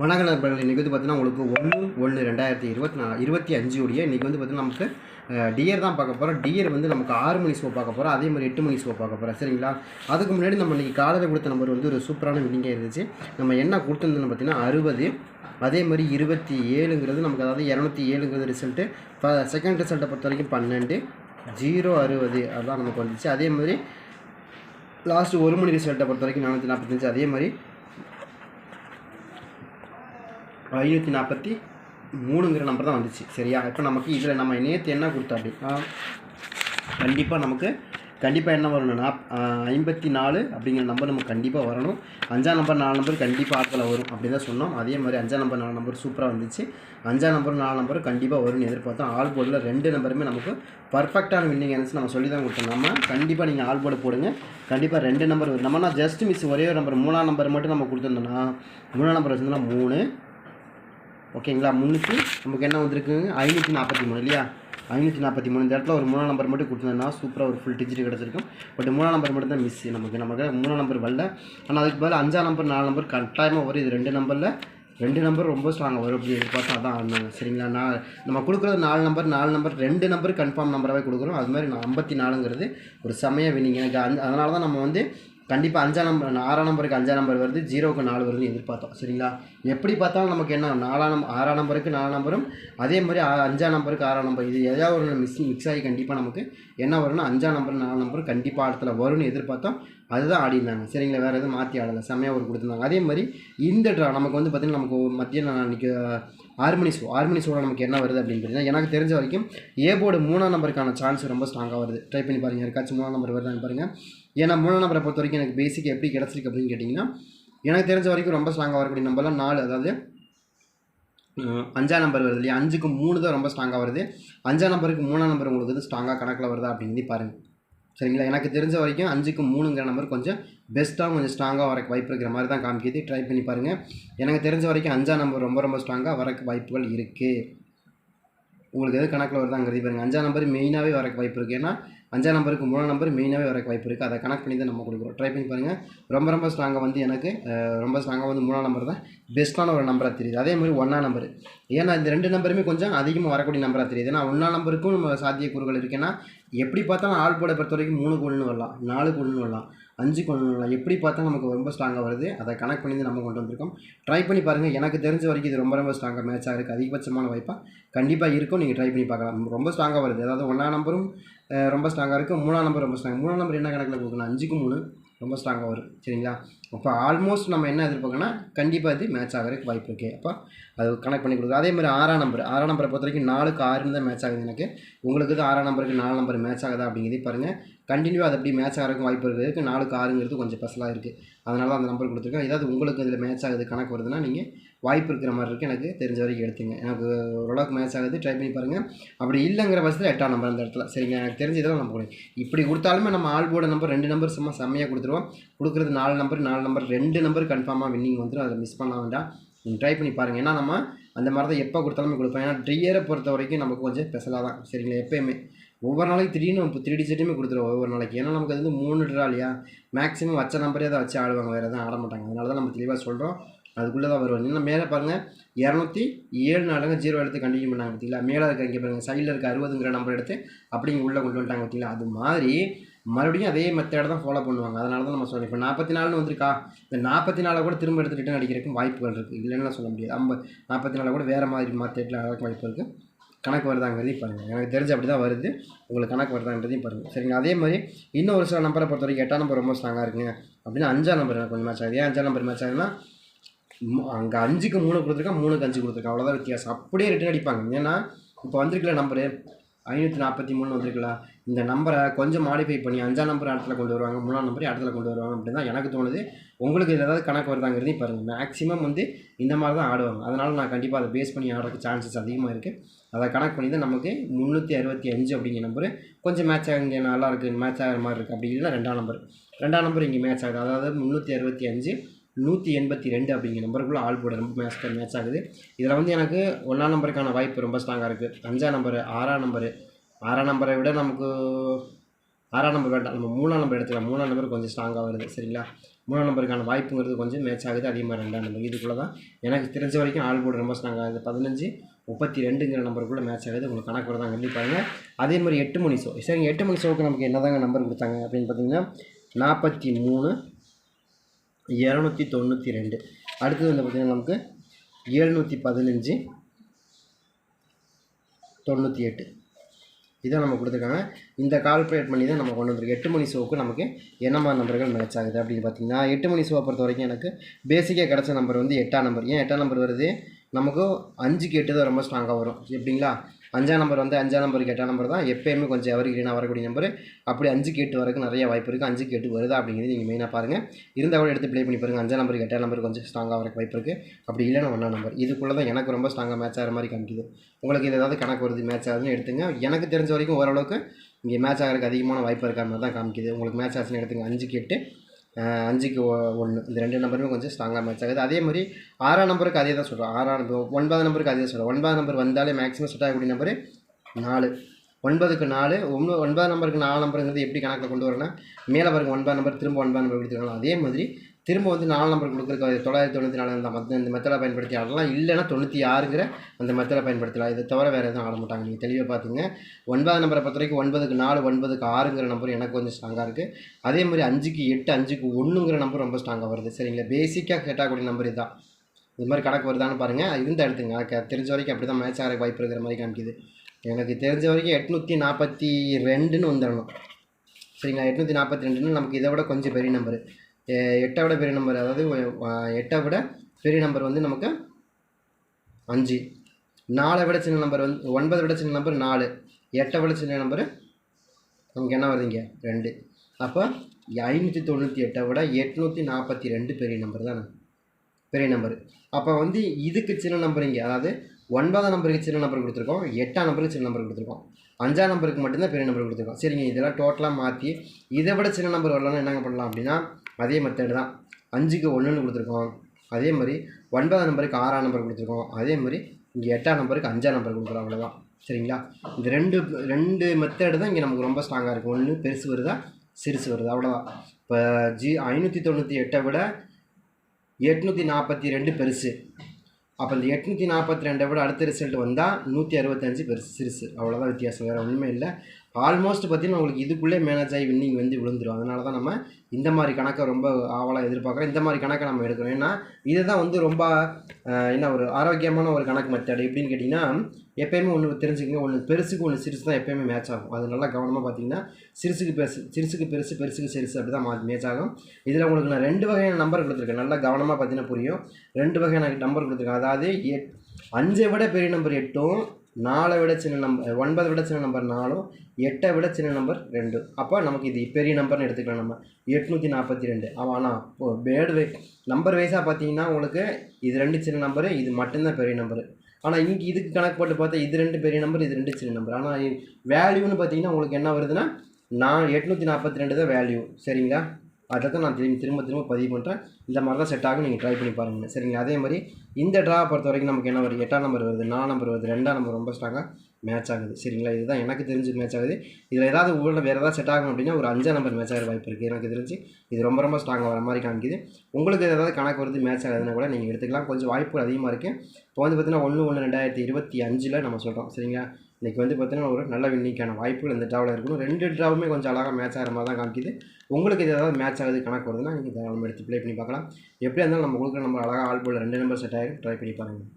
வணக்க நண்பர்கள் இன்றைக்கி வந்து பார்த்தீங்கன்னா உங்களுக்கு ஒன்று ஒன்று ரெண்டாயிரத்தி இருபத்தி நாலு இருபத்தி அஞ்சு உடைய இன்றைக்கி வந்து பார்த்தீங்கன்னா நமக்கு டியர் தான் பார்க்க போகிறோம் டியர் வந்து நமக்கு ஆறு மணி ஷோ பார்க்க போகிறோம் அதே மாதிரி எட்டு மணி ஷோ பார்க்க போகிறோம் சரிங்களா? அதுக்கு முன்னாடி நம்ம இன்றைக்கி காலையில் கொடுத்த நம்பர் வந்து ஒரு சூப்பரான வில்லிங்காக இருந்துச்சு. நம்ம என்ன கொடுத்துருந்தோம்னு பார்த்தீங்கன்னா அறுபது அதே மாதிரி இருபத்தி ஏழுங்கிறது நமக்கு அதாவது இரநூத்தி ஏழுங்கிறது ரிசல்ட்டு இப்போ செகண்ட் ரிசல்ட்டை பொறுத்த வரைக்கும் பன்னெண்டு ஜீரோ அறுபது அதுதான் நமக்கு வந்துச்சு. அதே மாதிரி லாஸ்ட்டு ஒரு மணி ரிசல்ட்டை பொறுத்த வரைக்கும் நானூற்றி நாற்பத்தஞ்சு அதே மாதிரி ஐநூற்றி நாற்பத்தி மூணுங்கிற நம்பர் தான் வந்துச்சு. சரியா? இப்போ நமக்கு இதில் நம்ம நேற்று என்ன கொடுத்தோம் அப்படின்னா கண்டிப்பாக நமக்கு கண்டிப்பாக என்ன வரணும்னா ஐம்பத்தி நாலு அப்படிங்கிற நம்பர் நமக்கு கண்டிப்பாக வரணும். அஞ்சாம் நம்பர் நாலு நம்பர் கண்டிப்பாக ஆட்களை வரும் அப்படி தான் சொன்னோம். அதே மாதிரி அஞ்சாம் நம்பர் நாலு நம்பர் சூப்பராக வந்துச்சு. அஞ்சாம் நம்பர் நாலு நம்பர் கண்டிப்பாக வரும்னு எதிர்பார்த்தோம். ஆல் போர்டில் ரெண்டு நம்பருமே நமக்கு பர்ஃபெக்டான வின்னிங் ஆன்சர் நம்ம சொல்லி தான் கொடுத்தோம். நம்ம கண்டிப்பாக நீங்கள் ஆல் போர்டு போடுங்க. கண்டிப்பாக ரெண்டு நம்பர் வரும். நம்மனா ஜஸ்ட் மிஸ் ஒரே ஒரு நம்பர் மூணாம் நம்பர் மட்டும் நம்ம கொடுத்துருந்தோம்னா மூணாம் நம்பர் வச்சுருந்தோம்னா மூணு. ஓகேங்களா? முந்நூற்றி நமக்கு என்ன வந்திருக்குங்க ஐநூற்றி நாற்பத்தி மூணு இல்லையா? ஐநூற்றி நாற்பத்தி மூணு. இந்த இடத்துல ஒரு மூணாம் நம்பர் மட்டும் கொடுத்துருந்தா சூப்பராக ஒரு ஃபுல் டிஜிட் கிடச்சிருக்கும். பட் மூணாம் நம்பர் மட்டும் தான் மிஸ் நமக்கு நமக்கு மூணாம் நம்பர் வரல. ஆனால் அதுக்கு பதில் அஞ்சாம் நம்பர் நாலு நம்பர் கட்டாயமாக வரும். இது ரெண்டு நம்பரில். ரெண்டு நம்பர் ரொம்ப ஸ்ட்ராங்காக வரும் அப்படி எதிர்பார்த்து அதான் ஆடினாங்க சரிங்களா? நான் நம்ம கொடுக்குறது நாலு நம்பர் நாலு நம்பர் ரெண்டு நம்பர் கன்ஃபார்ம் நம்பராகவே கொடுக்குறோம். அது மாதிரி நான் ஐம்பத்தி நாலுங்கிறது ஒரு செமையாக வினிங்க எனக்கு அதனால தான் நம்ம வந்து கண்டிப்பாக அஞ்சாம் நம்பர் ஆறாம் நம்பருக்கு அஞ்சாம் நம்பர் வருது ஜீரோவுக்கு நாலு வருதுன்னு எதிர்பார்த்தோம் சரிங்களா? எப்படி பார்த்தாலும் நமக்கு என்ன நாலாம் நம்பர் ஆறாம் நம்பருக்கு நாலாம் நம்பரும் அதே மாதிரி அஞ்சாம் நம்பருக்கு ஆறாம் நம்பர் இது எதாவது ஒரு மிஸ் மிக்ஸ் ஆகி கண்டிப்பாக நமக்கு என்ன வரும்னா அஞ்சாம் நம்பர் நாலாம் நம்பர் கண்டிப்பாக இடத்துல வரும்னு எதிர்பார்த்தோம் அதுதான் ஆடிருந்தாங்க சரிங்களா? வேறு எதுவும் மாற்றி ஆடலை செம்மையாக ஒரு கொடுத்துருந்தாங்க. அதே மாதிரி இந்த ட்ரா நமக்கு வந்து பார்த்திங்கன்னா நமக்கு மத்தியம் நான் அன்றைக்கி ஆறு மணி ஷோ ஆறு மணி ஷோவில் நமக்கு என்ன வருது அப்படின்னு பார்த்தீங்கன்னா எனக்கு தெரிஞ்ச வரைக்கும் ஏ போர்டு மூணாம் நம்பருக்கான சான்ஸ் ரொம்ப ஸ்ட்ராங்காக வருது. ட்ரை பண்ணி பாருங்கள் யாருக்காச்சும் மூணாம் நம்பர் வருதான்னு பாருங்கள் ஏன்னா மூணாம் நம்பரை பொறுத்த வரைக்கும் எனக்கு பேசிக் எப்படி கிடச்சிருக்கு அப்படின்னு கேட்டிங்கன்னா எனக்கு தெரிஞ்ச வரைக்கும் ரொம்ப ஸ்ட்ராங்காக வரக்கூடிய நம்பர்லாம் நாலு அதாவது அஞ்சாம் நம்பர் வருது இல்லையா? அஞ்சுக்கு மூணு தான் ரொம்ப ஸ்ட்ராங்காக வருது. அஞ்சாம் நம்பருக்கு மூணாம் நம்பர் உங்களுக்கு வந்து ஸ்ட்ராங்காக கணக்கில் வருதா அப்படின்னு பாருங்கள் சரிங்களா? எனக்கு தெரிஞ்ச வரைக்கும் அஞ்சுக்கு மூணுங்கிற நம்பர் கொஞ்சம் பெஸ்ட்டாக கொஞ்சம் ஸ்ட்ராங்காக வரக்கு வாய்ப்பு இருக்கிற மாதிரி தான் காமிக்கிது. ட்ரை பண்ணி பாருங்கள் எனக்கு தெரிஞ்ச வரைக்கும் அஞ்சாம் நம்பர் ரொம்ப ரொம்ப ஸ்ட்ராங்காக வரக்கு வாய்ப்புகள் இருக்குது உங்களுக்கு எது கணக்கில் வருதாங்கிறது பாருங்கள் அஞ்சாம் நம்பர் மெயினாகவே வரக்கு வாய்ப்பு இருக்குது ஏன்னா அஞ்சாம் நம்பருக்கு மூணாம் நம்பர் மெயினாகவே வரக்கு வாய்ப்பு இருக்குது அதை கனெக்ட் பண்ணி தான் நம்ம கொடுக்குறோம். ட்ரை பண்ணி பாருங்கள் ரொம்ப ரொம்ப ஸ்ட்ராங்காக வந்து எனக்கு ரொம்ப ஸ்ட்ராங்காக வந்து மூணாம் நம்பர் தான் பெஸ்ட்டான ஒரு நம்பராக தெரியுது. அதே மாதிரி ஒன்றாம் நம்பர். ஏன்னா இந்த ரெண்டு நம்பருமே கொஞ்சம் அதிகமாக வரக்கூடிய நம்பராக தெரியுது. ஏன்னா ஒன்றாம் நம்பருக்கும் நம்ம சாத்திய கூறுகள் இருக்குன்னா எப்படி பார்த்தாலும் ஆள் போட பொறுத்த வரைக்கும் மூணு கொள்ளுன்னு வரலாம் நாலு கொள்ளுன்னு வரலாம். அஞ்சு கொள்ளுன்னு எப்படி பார்த்தா நமக்கு ரொம்ப ஸ்ட்ராங்காக வருது. அதை கனெக்ட் பண்ணி தான் நம்ம கொண்டு வந்திருக்கோம். ட்ரை பண்ணி பாருங்கள் எனக்கு தெரிஞ்ச வரைக்கும் இது ரொம்ப ரொம்ப ஸ்ட்ராங்காக மேட்ச் ஆகிருக்கு அதிகபட்சமான வாய்ப்பாக கண்டிப்பாக இருக்கும். நீங்கள் ட்ரை பண்ணி பார்க்கலாம். ரொம்ப ஸ்ட்ராங்காக வருது. அதாவது ஒன்றாம் நம்பரும் ரொம்ப ஸ்ட்ராங்காக இருக்குது மூணாம் நம்பர் ரொம்ப ஸ்ட்ராங் மூணாம் நம்பர் என்ன கணக்கில் கொடுக்கணும் அஞ்சுக்கு மூணு. ரொம்ப ஸ்ட்ராங்காக வரும் சரிங்களா? அப்போ ஆல்மோஸ்ட் நம்ம என்ன எதிர்பார்க்கணும்னா கண்டிப்பாக இது மேட்ச் ஆகிறதுக்கு வாய்ப்பு இருக்குது அப்போ அது கனெக்ட் பண்ணி கொடுக்குது. அதே மாதிரி ஆறாம் நம்பர் ஆறாம் நம்பரை பொறுத்த வரைக்கும் நாலுக்கு ஆறுன்னு தான் மேட்ச் ஆகுது எனக்கு. உங்களுக்கு இது ஆறாம் நம்பருக்கு நாலு நம்பர் மேட்ச் ஆகுதா அப்படிங்கிறதே பாருங்கள் கண்டினியூ அது அப்படி மேட்ச் ஆகிறதுக்கு வாய்ப்பு இருக்குது நாலுக்கு ஆறுங்கிறது கொஞ்சம் ஸ்பெஷலாக இருக்குது அதனால தான் அந்த நம்பர் கொடுத்துருக்கேன். ஏதாவது உங்களுக்கு இதில் மேட்ச் ஆகுது கணக்கு வருதுன்னா நீங்கள் வாய்ப்பு இருக்கிற மாதிரி இருக்குது எனக்கு தெரிஞ்ச வரைக்கும் எடுத்துங்க. எனக்கு ஓரளவுக்கு மேட்ச் ஆகுது. ட்ரை பண்ணி பாருங்கள் அப்படி இல்லைங்கிற பட்சத்தில் எட்டாம் நம்பர் அந்த இடத்துல. சரிங்க. எனக்கு தெரிஞ்ச இதெல்லாம் நம்ம கொடுங்க. இப்படி கொடுத்தாலுமே நம்ம ஆல் போர்டு நம்பர் ரெண்டு நம்பர் சும்மா செம்மையாக கொடுத்துருவோம். கொடுக்குறது நாலு நம்பர் நாலு நம்பர் ரெண்டு நம்பர் கன்ஃபார்மாக வின்னிங் வந்துடும் அதை மிஸ் பண்ண வேண்டாம். நீங்கள் ட்ரை பண்ணி பாருங்கள் ஏன்னா நம்ம அந்த மாதிரி தான் எப்போ கொடுத்தாலுமே கொடுப்போம். ஏன்னா ட்ரியரை பொறுத்த வரைக்கும் நமக்கு கொஞ்சம் ஸ்பெஷலாக தான். சரிங்களா? எப்பயுமே. ஒவ்வொரு நாளைக்கு திடீர்னு இப்போ த்ரீ டிஜிட்டுமே கொடுத்துருவோம். ஒவ்வொரு நாளைக்கு. ஏன்னா நமக்கு அது வந்து மூணு ட்ரா இல்லையா? மேக்ஸிமம் வச்ச நம்பரே தான் வச்சு ஆடுவாங்க. வேறு எதுவும் ஆட மாட்டாங்க. அதனால தான் நம்ம தெளிவாக சொல்கிறோம் அதுக்குள்ளே தான் வருவாங்க. இன்னும் மேலே பாருங்கள் இரநூத்தி ஏழு நாளுங்க ஜீரோ எடுத்து கண்டினியூ பண்ணாங்க பார்த்தீங்களா? மேலே இருக்க இங்கே பாருங்கள் சைடில் இருக்க அறுபதுங்கிற நம்பர் எடுத்து அப்படிங்க உள்ளே கொண்டு வந்துட்டாங்க பார்த்தீங்களா? அது மாதிரி மறுபடியும் அதே மெத்தடை தான் ஃபாலோ பண்ணுவாங்க. அதனால தான் நம்ம சொல்கிறோம் இப்போ நாற்பத்தி நாலுன்னு வந்திருக்கா? இந்த நாற்பத்தி நாலை கூட திரும்ப எடுத்து ரிட்டன் அடிக்கிறதுக்கும் வாய்ப்புகள் இருக்குது இல்லைன்னு சொல்ல முடியாது. ஐம்பது நாற்பத்தி நாலை கூட வேறு மாதிரி மாற்றிட்டு அழகு வாய்ப்பு இருக்குது கணக்கு வருதாங்கிறதையும் பாருங்கள் எனக்கு தெரிஞ்சு அப்படி தான் வருது. உங்களுக்கு கணக்கு வருதாங்கிறதையும் பாருங்கள் சரிங்க அதே மாதிரி இன்னும் ஒரு சில நம்பரை பொறுத்த வரைக்கும் எட்டாம் நம்பர் ரொம்ப ஸ்ட்ராங்காக இருக்குங்க. அப்படின்னா அஞ்சாம் நம்பர் எனக்கு கொஞ்சம் மேட்ச் ஆகுது. ஏன் அஞ்சாம் நம்பர் மேட்ச் ஆகுதுன்னா அங்கே அஞ்சுக்கு மூணு கொடுத்துருக்கா மூணுக்கு அஞ்சு கொடுத்துருக்கா. அவ்வளோதான் வித்தியாசம். அப்படியே ரிட்டன் அடிப்பாங்க. ஏன்னா இப்போ வந்திருக்கல நம்பரு ஐநூற்றி நாற்பத்தி மூணு வந்திருக்கல. இந்த நம்பரை கொஞ்சம் மாடிஃபை பண்ணி அஞ்சாம் நம்பர் இடத்துல கொண்டு வருவாங்க மூணாம் நம்பர் இடத்துல கொண்டு வருவாங்க அப்படின்னு தான் எனக்கு தோணுது. உங்களுக்கு இதில் ஏதாவது கணக்கு வருதாங்கிறதையும் பாருங்கள் மேக்ஸிமம் வந்து இந்த மாதிரி தான் ஆடுவாங்க. அதனால் நான் கண்டிப்பாக அதை பேஸ் பண்ணி ஆடுறதுக்கு சான்சஸ் அதிகமாக இருக்குது அதை கணக்கு பண்ணி தான் நமக்கு முந்நூற்றி அறுபத்தி அஞ்சு அப்படிங்கிற நம்பர் கொஞ்சம் மேட்ச் ஆகுங்க நல்லா இருக்குது மேட்ச் ஆகிற மாதிரி இருக்குது அப்படி இல்லைன்னா ரெண்டாம் நம்பர் ரெண்டாம் நம்பர் இங்கே மேட்ச் ஆகுது. அதாவது முந்நூற்றி அறுபத்தி அஞ்சு நூற்றி எண்பத்தி ரெண்டு அப்படிங்கிற நம்பருக்குள்ளே ஆள் போட ரொம்ப மேட்ச் மேட்ச் ஆகுது. இதில் வந்து எனக்கு ஒன்றாம் நம்பருக்கான வாய்ப்பு ரொம்ப ஸ்ட்ராங்காக இருக்குது அஞ்சாம் நம்பரு ஆறாம் நம்பரு. ஆறாம் நம்பரை விட நமக்கு ஆறாம் நம்பர் வேண்டாம். நம்ம மூணாம் நம்பர் எடுத்துக்கலாம். மூணாம் நம்பர் கொஞ்சம் ஸ்ட்ராங்காக வருது. சரிங்களா? மூணாம் நம்பருக்கான வாய்ப்புங்கிறது கொஞ்சம் மேட்ச் ஆகுது. அதே மாதிரி ரெண்டாம் நம்பர். இதுக்குள்ளே தான் எனக்கு தெரிஞ்ச வரைக்கும் ஆள் போர்டு ரொம்ப ஸ்ட்ராங்காக ஆகுது பதினஞ்சு முப்பத்தி ரெண்டுங்கிற நம்பருக்குள்ளே மேட்ச் ஆகுது. உங்களுக்கு கணக்கு வரதான் கண்டிப்பாங்க அதே மாதிரி எட்டு மணி ஷோ சரிங்க எட்டு மணி ஷோவுக்கு நமக்கு என்ன தாங்க நம்பர் கொடுத்தாங்க அப்படின்னு பார்த்தீங்கன்னா நாற்பத்தி மூணு இரநூத்தி தொண்ணூற்றி ரெண்டு. அடுத்தது வந்து பார்த்திங்கன்னா நமக்கு எழுநூற்றி பதினஞ்சு தொண்ணூற்றி எட்டு. இதான் நம்ம கொடுத்துருக்காங்க. இந்த கால்குலேட் பண்ணி தான் நம்ம கொண்டு வந்திருக்கோம். எட்டு மணி ஷோவுக்கு நமக்கு என்ன மாதிரி நம்பர்கள் மேட்ச் ஆகுது அப்படின்னு பார்த்தீங்கன்னா எட்டு மணி ஷோவை பொறுத்த வரைக்கும் எனக்கு பேசிக்காக கிடச்ச நம்பர் வந்து எட்டாம் நம்பர் ஏன் எட்டாம் நம்பர் வருது? நமக்கு அஞ்சுக்கு எட்டு தான் ரொம்ப ஸ்ட்ராங்காக வரும். எப்படிங்களா? அஞ்சாம் நம்பர் வந்து அஞ்சாம் நம்பருக்கு எட்டாம் நம்பர் தான். எப்போயுமே கொஞ்சம் எவர் கிரீனாக வரக்கூடிய நம்பர் அப்படி அஞ்சு கேட்டு வரக்கு நிறைய வாய்ப்பு இருக்குது அஞ்சு கேட்டு வருதா அப்படிங்கிறது நீங்கள் மெயினாக பாருங்கள் இருந்தால் கூட எடுத்து ப்ளே பண்ணி பாருங்கள் அஞ்சாம் நம்பருக்கு எட்டாம் நம்பர் கொஞ்சம் ஸ்ட்ராங்காக வரக்கு வாய்ப்பு இருக்குது அப்படி இல்லைன்னா ஒன்றாம் நம்பர் இதுக்குள்ளே தான் எனக்கு ரொம்ப ஸ்ட்ராங்காக மேட்ச் ஆகிற மாதிரி காமிக்குது. உங்களுக்கு இது ஏதாவது கணக்கு வருது மேட்ச் ஆகுதுன்னு எடுத்துங்க. எனக்கு தெரிஞ்ச வரைக்கும் ஓரளவுக்கு இங்கே மேட்ச் ஆகிறதுக்கு அதிகமான வாய்ப்பு இருக்கிற மாதிரி தான் காமிக்குது. உங்களுக்கு மேட்ச் ஆச்சுன்னு எடுத்துங்க. அஞ்சு கேட்டு அஞ்சுக்கு ஒன்று இந்த ரெண்டு நம்பருமே கொஞ்சம் ஸ்ட்ராங்காக மேட்ச் ஆகுது. அதே மாதிரி ஆறாம் நம்பருக்கு அதே தான் சொல்கிறோம் ஆறாம் நம்பர் ஒன்பதாம் நம்பருக்கு அதே தான் சொல்கிறோம் ஒன்பதாம் நம்பர் வந்தாலே மேக்ஸிமம் செட் ஆகக்கூடிய நம்பர் நாலு. ஒன்பதுக்கு நாலு ஒன்பது ஒன்பதாம் நம்பருக்கு நாலு நம்பருங்கிறது எப்படி கணக்கில் கொண்டு வரேன்னா மேலே பாருங்கள் ஒன்பதாம் நம்பர் திரும்ப ஒன்பதாம் நம்பர் கொடுத்துருக்காங்க அதே மாதிரி திரும்ப வந்து நாலு நம்பர் கொடுக்குறக்கு தொள்ளாயிரத்தி தொண்ணூற்றி நாலு அந்த மத்த இந்த மெத்தடை பயன்படுத்தி ஆடலாம் இல்லைனா தொண்ணூற்றி ஆறுங்கிற அந்த மெத்தடை பயன்படுத்தலாம். இதை தவிர வேறு எதுவும் ஆட மாட்டாங்க. நீங்கள் தெளிவாக பார்த்துங்க ஒன்பது நம்பரை பொறுத்த வரைக்கும் ஒன்பதுக்கு நாலு ஒன்பதுக்கு ஆறுங்கிற நம்பர் எனக்கு கொஞ்சம் ஸ்ட்ராங்காக இருக்குது அதே மாதிரி அஞ்சுக்கு எட்டு அஞ்சுக்கு ஒன்றுங்கிற நம்பர் ரொம்ப ஸ்ட்ராங்காக வருது. சரிங்களா? பேசிக்காக செட் நம்பர் இதுதான். இது மாதிரி கணக்கு வருதான்னு பாருங்கள் இருந்த எடுத்துங்க எனக்கு தெரிஞ்ச வரைக்கும் அப்படி தான் மேட்ச் ஆகிற வாய்ப்பு இருக்கிற மாதிரி காமிக்குது. எனக்கு தெரிஞ்ச வரைக்கும் எட்நூற்றி நாற்பத்தி ரெண்டுன்னு வந்துடணும். சரிங்களா? எட்நூற்றி நாற்பத்தி ரெண்டுன்னு நமக்கு இதை விட கொஞ்சம் பெரிய நம்பர் எட்டை விட பெரிய நம்பர் அதாவது எட்டை விட பெரிய நம்பர் வந்து நமக்கு அஞ்சு. நாலை விட சின்ன நம்பர் வந்து ஒன்பதை விட சின்ன நம்பர் நாலு. எட்டை விட சின்ன நம்பர் நமக்கு என்ன வருதுங்க? ரெண்டு. அப்போ ஐநூற்றி தொண்ணூற்றி எட்டை விட எட்நூற்றி நாற்பத்தி ரெண்டு பெரிய நம்பர் தானே? பெரிய நம்பர் அப்போ வந்து இதுக்கு சின்ன நம்பருங்க இங்கே. அதாவது ஒன்பதாம் நம்பருக்கு சின்ன நம்பர் கொடுத்துருக்கோம் எட்டாம் நம்பருக்கு சின்ன நம்பர் கொடுத்துருக்கோம். அஞ்சாம் நம்பருக்கு மட்டும்தான் பெரிய நம்பர் கொடுத்துருக்கோம். சரிங்க இதெல்லாம் டோட்டலாக மாற்றி இதை விட சின்ன நம்பர் வரலன்னா என்னங்க பண்ணலாம் அப்படின்னா அதே மெத்தடு தான் அஞ்சுக்கு ஒன்றுன்னு கொடுத்துருக்கோம். அதே மாதிரி ஒன்பதாம் நம்பருக்கு ஆறாம் நம்பர் கொடுத்துருக்கோம். அதே மாதிரி இங்கே எட்டாம் நம்பருக்கு அஞ்சாம் நம்பர் கொடுக்குறோம் அவ்வளோதான் சரிங்களா? இந்த ரெண்டு ரெண்டு மெத்தடு தான் இங்கே நமக்கு ரொம்ப ஸ்ட்ராங்காக இருக்குது ஒன்று பெருசு வருதா சிறுசு வருதா? அவ்வளோதான் இப்போ ஜி ஐநூற்றி தொண்ணூற்றி எட்டை விட எட்நூற்றி நாற்பத்தி ரெண்டு பெருசு. அப்போ இந்த எட்நூற்றி நாற்பத்தி ரெண்டை விட அடுத்த ரிசல்ட் வந்தால் நூற்றி அறுபத்தஞ்சு பெருசு சிறுசு. அவ்வளோதான் வித்தியாசம். வேறு ஒன்றுமே இல்லை. ஆல்மோஸ்ட் பார்த்தீங்கன்னா உங்களுக்கு இதுக்குள்ளே மேனேஜ் ஆகி வின்னிங் வந்து விழுந்துரும். அதனால தான் நம்ம இந்த மாதிரி கணக்கை ரொம்ப ஆவலாக எதிர்பார்க்குறோம். இந்த மாதிரி கணக்கை நம்ம எடுக்கிறோம். ஏன்னா இதுதான் வந்து ரொம்ப என்ன ஒரு ஆரோக்கியமான ஒரு கணக்கு மெத்தட். எப்படின்னு கேட்டிங்கன்னா எப்பயுமே ஒன்று தெரிஞ்சுக்கங்க. ஒன்று பெருசுக்கு ஒன்று சிறுசு தான் எப்பயுமே மேட்ச் ஆகும். அது நல்லா கவனமாக பார்த்தீங்கன்னா சிறுசுக்கு பெருசு சிறுசுக்கு பெருசு பெருசுக்கு சிறுசு அப்படி தான் மேட்ச் ஆகும். இதில் உங்களுக்கு நான் ரெண்டு வகையான நம்பர் கொடுத்துருக்கேன். நல்லா கவனமாக பார்த்தீங்கன்னா புரியும். ரெண்டு வகையான நம்பர் கொடுத்துருக்கேன். அதாவது எட் அஞ்சை விட பெரிய நம்பர் எட்டும் நாலை விட சின்ன நம்பர் ஒன்பதை விட சின்ன நம்பர் நாலும் எட்டை விட சின்ன நம்பர் ரெண்டு. அப்போ நமக்கு இது பெரிய நம்பர்னு எடுத்துக்கலாம் நம்ம. எட்நூற்றி நாற்பத்தி ரெண்டு ஆனால் இப்போ பேர்டு வை நம்பர் வைஸாக பார்த்தீங்கன்னா உங்களுக்கு இது ரெண்டு சின்ன நம்பரு இது மட்டும்தான் பெரிய நம்பரு ஆனால் இங்கே இதுக்கு கணக்கு போட்டு பார்த்தா இது ரெண்டு பெரிய நம்பர் இது ரெண்டு சின்ன நம்பர் ஆனால் வேல்யூன்னு பார்த்தீங்கன்னா உங்களுக்கு என்ன வருதுன்னா நான் எட்நூற்றி நாற்பத்தி ரெண்டு தான் வேல்யூ சரிங்களா? அதை தான் நான் திரும்பி திரும்ப திரும்ப பதிவு பண்ணுறேன் இந்த மாதிரி தான் செட் ஆகும் நீங்கள் ட்ரை பண்ணி பாருங்கள் சரிங்களா அதே மாதிரி இந்த ட்ரா பொறுத்த வரைக்கும் நமக்கு என்ன வருது? எட்டாம் நம்பர் வருது நாலாம் நம்பர் வருது ரெண்டாம் நம்பர் ரொம்ப ஸ்ட்ராங்காக மேட்ச் ஆகுது. சரிங்களா? இதுதான் எனக்கு தெரிஞ்சு மேட்ச் ஆகுது. இதில் ஏதாவது ஊரில் வேறு ஏதாவது செட் ஆகும் அப்படின்னா ஒரு அஞ்சாம் நம்பர் மேட்ச் ஆகிற வாய்ப்பு இருக்குது எனக்கு தெரிஞ்சு இது ரொம்ப ரொம்ப ஸ்ட்ராங்காக வர மாதிரி காமிக்குது. உங்களுக்கு ஏதாவது கணக்கு வருது மேட்ச் ஆகுதுன்னா கூட நீங்கள் எடுத்துக்கலாம். கொஞ்சம் வாய்ப்புகள் அதிகமாக இருக்குது இப்போ வந்து பார்த்தீங்கன்னா ஒன்று ஒன்று ரெண்டாயிரத்தி இருபத்தி அஞ்சில் நம்ம சொல்கிறோம் சரிங்களா? இன்றைக்கி வந்து பார்த்தீங்கன்னா ஒரு நல்ல வின்னிக்கான வாய்ப்புகள் இந்த ட்ராவில் இருக்கணும். ரெண்டு ட்ராவுமே கொஞ்சம் அழகாக மேட்ச் ஆகிற மாதிரி தான் காமிக்குது. உங்களுக்கு இது ஏதாவது மேட்ச் ஆகுது கணக்கு வருதுன்னா நீங்கள் நம்ம எடுத்து ப்ளே பண்ணி பார்க்கலாம். எப்படியா இருந்தாலும் நம்ம கொடுக்குற நம்ம அழகாக ஆல் போல் ரெண்டு நம்பர் செட் ஆகிடும் ட்ரை பண்ணி பாருங்கள்